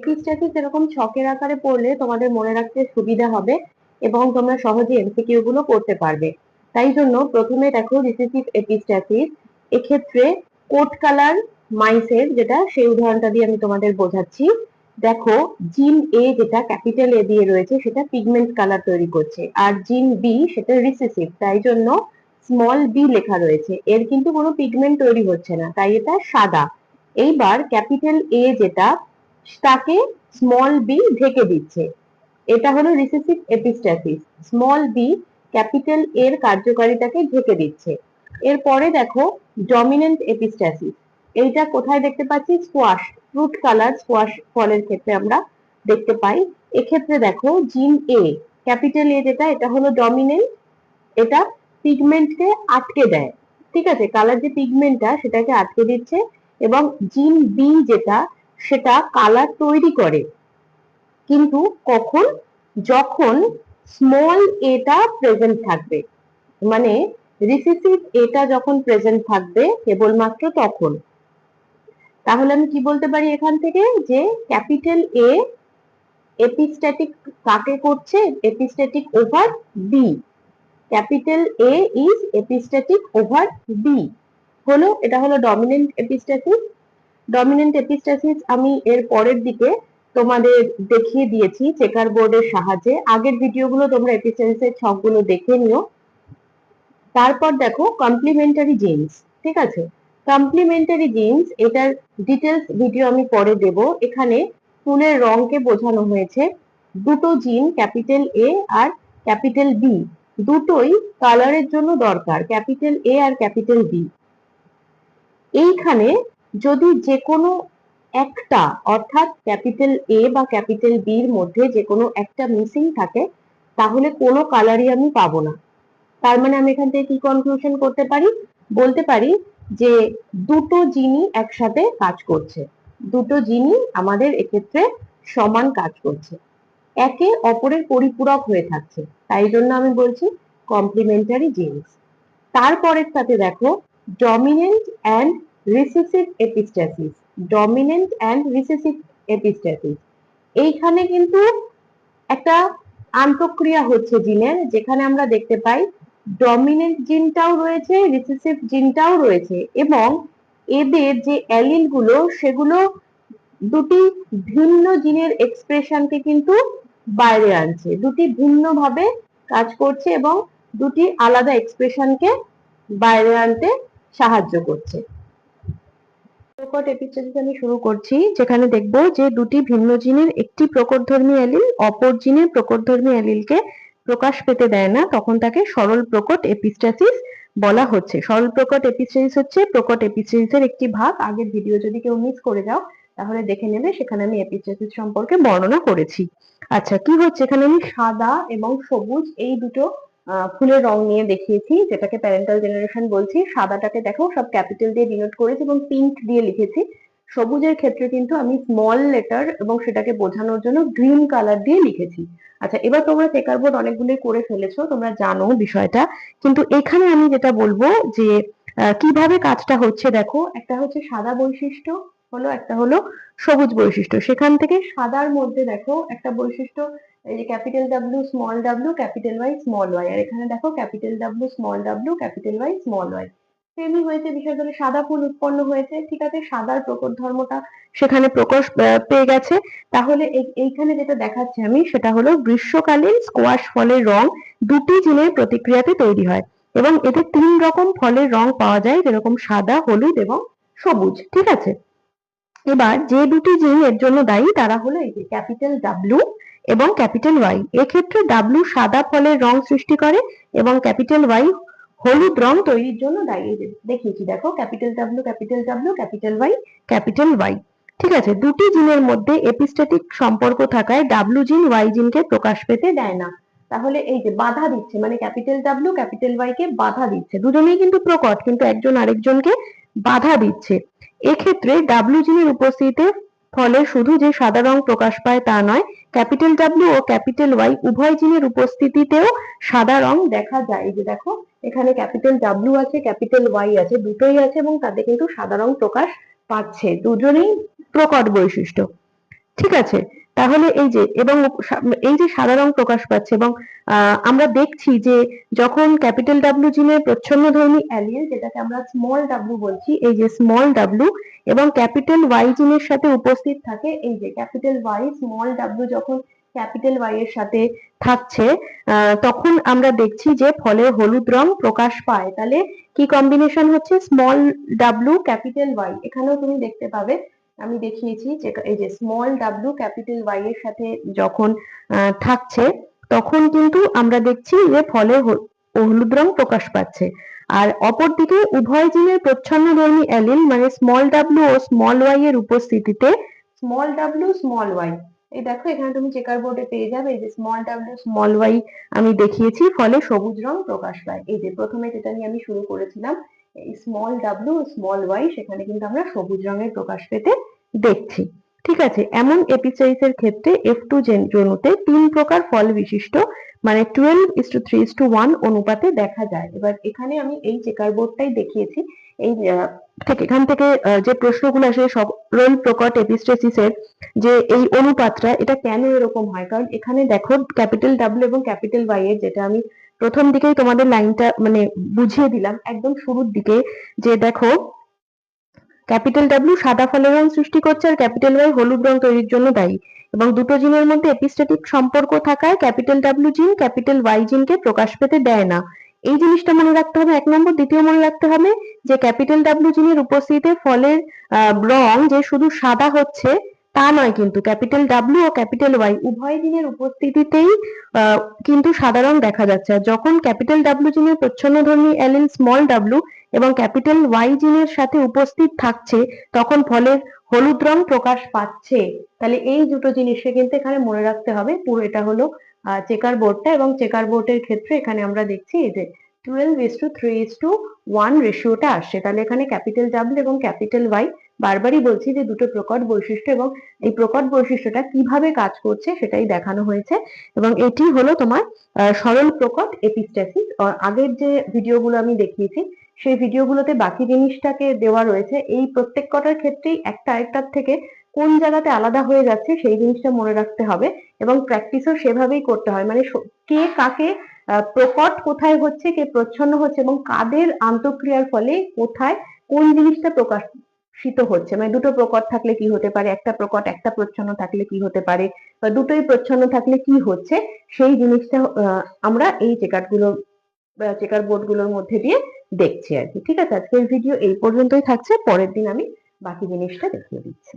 এপিস্ট্যাসিস এরকম ছকের আকারে পড়লে তোমাদের মনে রাখতে সুবিধা হবে এবং তোমরা সহজে এমসিকিউ গুলো করতে পারবে। তাই জন্য প্রথমে দেখো রিসেসিভ এপিস্ট্যাসিস এক্ষেত্রে কোট কালার মাইসের যেটা সেই উদাহরণটা দিয়ে আমি তোমাদের বোঝাচ্ছি। দেখো জিন এ যেটা ক্যাপিটাল এ দিয়ে রয়েছে, সেটা পিগমেন্ট কালার তৈরি করছে। আর জিন বি সেটা রিসেসিভ তাই জন্য স্মল বি লেখা রয়েছে। এর কিন্তু কোনো পিগমেন্ট তৈরি হচ্ছে না, তাই এটা সাদা। এইবার ক্যাপিটাল এ যেটা তাকে স্মল বি ঢেকে দিচ্ছে। এটা হলো recessive epistasis small B capital এর কার্যকারিতাকে ঢেকে দিচ্ছে। এরপরে দেখো ডমিনেন্ট এপিস্ট্যাসিস এইটা কোথায় দেখতে পাচ্ছি? স্কোয়াশ ফ্রুট কালার স্কোয়াশ ফলের ক্ষেত্রে আমরা দেখতে পাই। এক্ষেত্রে দেখো জিন এ ক্যাপিটাল এ যেটা, এটা হলো ডমিনেন্ট এটা পিগমেন্টকে আটকে দেয়। ঠিক আছে? কালার যে পিগমেন্টটা সেটাকে আটকে দিচ্ছে এবং জিন বি যেটা সেটা কালার তৈরি করে। কিন্তু কখন? যখন স্মল এটা প্রেজেন্ট থাকবে। মানে রিসেসিভ এটা যখন প্রেজেন্ট থাকবে কেবলমাত্র তখন। তাহলে আমি কি বলতে পারি এখান থেকে? যে ক্যাপিটাল এ এপিস্ট্যাটিক কাকে করছে? Epistatic over B capital A is epistatic over B হলো, এটা হলো ডমিনেন্ট এপিস্ট্যাটিক ডমিনেন্ট এপিস্টাসিস আমি এর পরের দিকে তোমাদের দেখিয়ে দিয়েছি চেকার বোর্ডের সাহায্যে। আগের ভিডিওগুলো তোমরা এপিস্ট্যাসিসের ছকগুলো দেখে নিও। তারপর দেখো কমপ্লিমেন্টারি জিন্স ঠিক আছে? কমপ্লিমেন্টারি জিন্স এটার ডিটেলস ভিডিও আমি পরে দেব। এখানে ফুলের রংকে বোঝানো হয়েছে। দুটো জিন ক্যাপিটাল এ আর ক্যাপিটাল বি দুটোই কালারের জন্য দরকার ক্যাপিটাল এ আর ক্যাপিটাল বি এইখানে যদি যে কোনো একটা, অর্থাৎ ক্যাপিটাল এ বা ক্যাপিটাল বি এর মধ্যে যে কোনো একটা মিসিং থাকে, তাহলে কোনো কালারই আমি পাবো না। তার মানে আমি এখান থেকে কি কনক্লুশন করতে পারি? বলতে পারি যে দুটো জিনই একসাথে কাজ করছে। দুটো জিনই আমাদের এক্ষেত্রে সমান কাজ করছে। একে অপরের পরিপূরক হয়ে থাকছে। তাই জন্য আমি বলছি কমপ্লিমেন্টারি জিন্স তারপরের সাথে দেখো dominant and recessive epistasis dominant and recessive epistasis এইখানে কিন্তু একটা আন্তঃক্রিয়া হচ্ছে জিনের, যেখানে আমরা দেখতে পাই ডমিনেন্ট জিনটাও রয়েছে রিসেসিভ জিনটাও রয়েছে এবং এদের যে অ্যালিলগুলো সেগুলো দুটি ভিন্ন জিনের এক্সপ্রেশনকে কিন্তু বাইরে আনছে। দুটি ভিন্ন ভাবে কাজ করছে এবং দুটি আলাদা এক্সপ্রেশনকে বাইরে আনতে সাহায্য করছে। প্রকট এপিস্টেসিস আমি শুরু করছি, যেখানে দেখব যে দুটি ভিন্ন জিনের একটি প্রকটধর্মী অ্যালিল অপর জিনের প্রকটধর্মী অ্যালিলকে প্রকাশ পেতে দেয় না, তখন তাকে সরল প্রকট এপিস্টাসিস বলা হচ্ছে। সরল প্রকট এপিস্টাসিস হচ্ছে প্রকট এপিস্টাসিসের একটি ভাগ। আগের ভিডিও যদি কেউ মিস করে যাও, তাহলে দেখে নেবে সেখানে আমি এপিস্টাসিস সম্পর্কে বর্ণনা করেছি। আচ্ছা কি হচ্ছে? এখানে আমি সাদা এবং সবুজ এই দুটো ফুলের রং নিয়ে দেখিয়েছি, যেটাকে প্যারেন্টাল জেনারেশন বলছি। সাদাটাকে দেখো সব ক্যাপিটাল দিয়ে ডিনোট করেছি এবং পিঙ্ক দিয়ে লিখেছি। সবুজের ক্ষেত্রে কিন্তু আমি স্মল লেটার এবং সেটাকে বোঝানোর জন্য গ্রিন কালার দিয়ে লিখেছি। আচ্ছা এবার তোমরা চেকার বোর্ড অনেকগুলোই করে ফেলেছো, তোমরা জানো বিষয়টা। কিন্তু এখানে আমি যেটা বলব যে কীভাবে কাজটা হচ্ছে দেখো, একটা হচ্ছে সাদা বৈশিষ্ট্য, হলো একটা হলো সবুজ বৈশিষ্ট্য। সেখান থেকে সাদার মধ্যে দেখো একটা বৈশিষ্ট্য এই যে capital W small W capital Y small Y আর এখানে দেখো capital W small W capital Y small Y সেমই হয়েছে বিষয় ধরে সাদা ফুল উৎপন্ন হয়েছে, ঠিক আছে? সাদার প্রকট ধর্মটা সেখানে প্রকাশ পেয়ে গেছে। তাহলে এইখানে যেটা দেখাচ্ছি আমি, সেটা হলো গ্রীষ্মকালীন স্কোয়াশ ফলের রং দুটি জিনের প্রতিক্রিয়াতে তৈরি হয়। এবং এতে তিন রকম ফলের রং পাওয়া যায়, যেরকম সাদা, হলুদ এবং সবুজ, ঠিক আছে? এবার যে দুটি জিন এর জন্য দায়ী, তারা হলো এই যে ক্যাপিটাল ডাব্লিউ এবং ক্যাপিটাল ওয়াই এক্ষেত্রে ডাব্লিউ সাদা ফলের রং সৃষ্টি করে এবং ক্যাপিটাল ওয়াই হলুদ রং তৈরির জন্য দায়ী। দেখিয়েছি, দেখো, capital W capital W capital Y capital Y ঠিক আছে, দুটি জিনের মধ্যে এপিস্ট্যাটিক সম্পর্ক থাকায় ডাব্লিউ জিন ওয়াই জিনকে প্রকাশ পেতে দেয় না। তাহলে এই যে বাধা দিচ্ছে মানে ক্যাপিটাল ডাব্লিউ ক্যাপিটাল ওয়াই কে বাধা দিচ্ছে। দুজনেই কিন্তু প্রকট, কিন্তু একজন আরেকজনকে বাধা দিচ্ছে। এক্ষেত্রে ডাব্লিউ জিনের উপস্থিতিতে ফলে শুধু যে সাদা রং প্রকাশ পায় তা নয়, ক্যাপিটাল ডাব্লিউ ও ক্যাপিটাল ওয়াই উভয় জিনের উপস্থিতিতেও সাদা রং দেখা যায়। যে দেখো, এখানে ক্যাপিটাল ডাব্লিউ আছে, ক্যাপিটাল ওয়াই আছে, দুটোই আছে এবং তাতে কিন্তু সাদা রং প্রকাশ পাচ্ছে। দুজনেই প্রকট বৈশিষ্ট্য। ঠিক আছে? তাহলে এই যে, এবং এই যে সাদা রং প্রকাশ পাচ্ছে এবং আমরা দেখছি যে যখন ক্যাপিটাল ডাব্লিউ জিনের প্রচ্ছন্নধর্মী অ্যালিল যেটাকে আমরা স্মল ডাব্লিউ বলছি, এই যে স্মল ডাব্লিউ এবং ক্যাপিটাল ওয়াই জিনের সাথে উপস্থিত থাকে, এই যে ক্যাপিটাল ওয়াই স্মল ডাব্লিউ যখন ক্যাপিটাল ওয়াই এর সাথে থাকছে তখন আমরা দেখছি যে ফলে হলুদ রং প্রকাশ পায়। তাহলে কি কম্বিনেশন হচ্ছে? স্মল ডাব্লিউ ক্যাপিটাল ওয়াই এখানেও তুমি দেখতে পাবে আমি দেখিয়েছি যে এই যে স্মল ডাব্লিউ ক্যাপিটাল ওয়াই এর সাথে যখন থাকছে, তখন কিন্তু আমরা দেখছি যে ফলে হলুদ রং প্রকাশ পাচ্ছে। আর অপরদিকে উভয় জিনের প্রচ্ছন্নধর্মী অ্যালিল মানে স্মল ডাব্লিউ ও স্মল ওয়াই এর উপস্থিতিতে স্মল ডাব্লিউ স্মল ওয়াই এই দেখো, এখানে তুমি চেকার বোর্ডে পেয়ে যাবে, এই যে স্মল ডাব্লিউ স্মল ওয়াই আমি দেখিয়েছি, ফলে সবুজ রং প্রকাশ পায়। এই যে প্রথমে যেটা নিয়ে আমি শুরু করেছিলাম, এই স্মল ডাব্লিউ স্মল ওয়াই সেখানে কিন্তু আমরা সবুজ রঙের প্রকাশ পেতে দেখছি। ঠিক আছে, এমন এপিসাইসের ক্ষেত্রে এফ টু জনুতে তিন প্রকার ফল বিশিষ্ট মানে twelve is to three is to one অনুপাতে দেখা যায়। এবার এখানে আমি এই চেকার বোর্ডটাই দেখিয়েছি। এই ঠিক এখান থেকে যে প্রশ্নগুলো আসে সরল প্রকট এপিস্টেসিসের যে এই অনুপাতটা, এটা কেন এরকম হয়? কারণ এখানে দেখো ক্যাপিটাল ডাব্লিউ এবং ক্যাপিটাল ওয়াই এর, যেটা আমি প্রথম দিকেই তোমাদের লাইনটা মানে বুঝিয়ে দিলাম। একদম শুরুর দিকে যে দেখো ক্যাপিটাল ডাব্লিউ সাদা ফলের রং সৃষ্টি করছে আর ক্যাপিটাল ওয়াই হলুদ রং তৈরির জন্য দায়ী। এবং দুটো জিনের মধ্যে এপিস্ট্যাটিক সম্পর্ক থাকায় capital W gene capital Y জিনকে প্রকাশ পেতে দেয় না। এই জিনিসটা মনে রাখতে হবে। এক নম্বর, দ্বিতীয় মনে রাখতে হবে যে ক্যাপিটাল ডাব্লিউ জিনের উপস্থিতিতে ফলের রং যে শুধু সাদা হচ্ছে তা নয় কিন্তু ক্যাপিটাল ডাব্লিউ ও ক্যাপিটাল ওয়াই উভয় জিনের উপস্থিতিতেই কিন্তু সাদা রং দেখা যাচ্ছে। আর যখন ক্যাপিটাল ডাব্লিউ জিনের প্রচ্ছন্নধর্মী অ্যালিন স্মল ডাব্লিউ এবং ক্যাপিটাল ওয়াই জিনের সাথে উপস্থিত থাকছে, তখন ফলের হলুদ রং প্রকাশ পাচ্ছে। তাহলে এই দুটো জিনিসকে কিন্তু এখানে মনে রাখতে হবে। পুরো এটা হলো চেকার বোর্ডটা এবং চেকার বোর্ডের ক্ষেত্রে এখানে আমরা দেখছি এই যে twelve is to three is to one রেশিওটা আসছে। তাহলে এখানে ক্যাপিটাল ডাব্লিউ এবং ক্যাপিটাল ওয়াই বারবারই বলছি যে দুটো প্রকট বৈশিষ্ট্য এবং এই প্রকট বৈশিষ্ট্যটা কীভাবে কাজ করছে সেটাই দেখানো হয়েছে। এবং এটি হলো তোমার সরল প্রকট এপিস্ট্যাসিস। আগের যে ভিডিওগুলো আমি দেখিয়েছি সেই ভিডিওগুলোতে বাকি জিনিসটাকে দেওয়া রয়েছে। এই প্রত্যেক কটার ক্ষেত্রেই একটা আরেকটার থেকে কোন জায়গাতে আলাদা হয়ে যাচ্ছে সেই জিনিসটা মনে রাখতে হবে এবং প্র্যাকটিসও সেভাবেই করতে হয়। মানে কে কাকে প্রকট কোথায় হচ্ছে, কে প্রচ্ছন্ন হচ্ছে এবং কাদের আন্তঃক্রিয়ার ফলে কোথায় কোন জিনিসটা প্রকাশিত হচ্ছে। মানে দুটো প্রকট থাকলে কি হতে পারে? একটা প্রকট, একটা প্রচ্ছন্ন থাকলে কি হতে পারে? বা দুটোই প্রচ্ছন্ন থাকলে কি হচ্ছে? সেই জিনিসটা আমরা এই চেকারগুলো চেকার বোর্ডগুলোর মধ্যে দিয়ে দেখছি আর কি। ঠিক আছে? আজকের ভিডিও এই পর্যন্তই থাকছে। পরের দিন আমি বাকি জিনিসটা দেখিয়ে দিচ্ছি।